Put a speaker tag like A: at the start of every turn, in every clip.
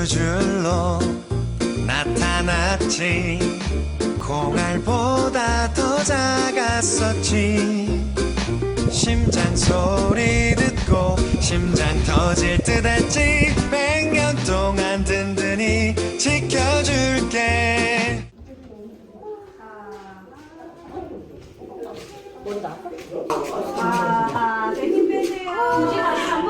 A: 두 줄로 나타났지. 공알보다 더 작았었지. 심장 소리 듣고 심장 터질 듯 했지. 백년 동안 든든히 지켜줄게.
B: 아,
C: 아, 네, 하나 둘힘 빼세요.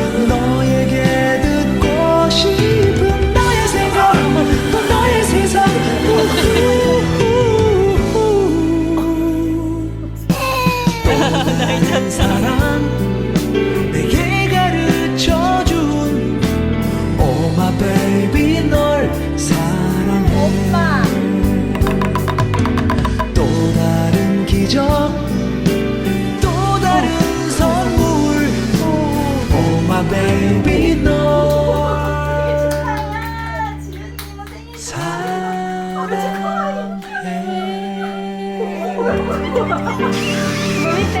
B: 오빠.
C: 또 다른 기적 또 다른 선물. 오마 my baby 너.
B: 축하야 지윤이가
C: 사랑해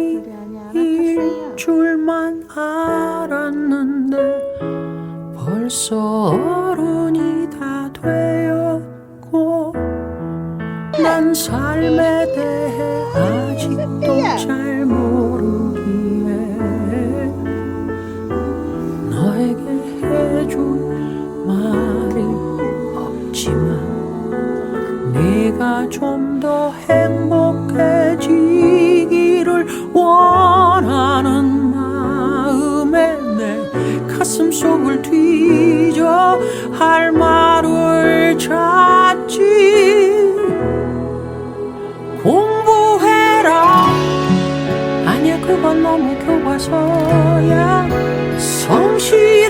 D: 줄만 알았는데 벌써 어른이 다 되었고 난 삶에 대해 아직도 잘 모르기에 너에게 해준 말이 없지만 네가 좀더 행복해 속을 뒤져 할 말을 찾지. 공부해라. 아니야 그건 너무 교과서야. 성실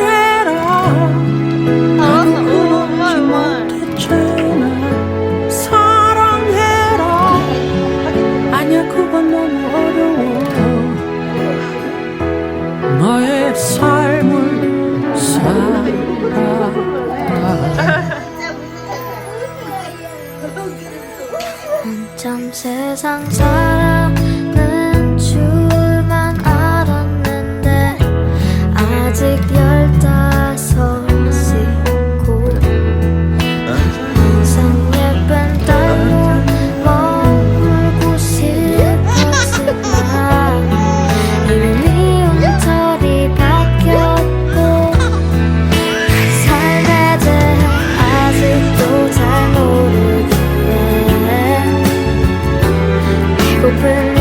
E: 참 세상 사랑 아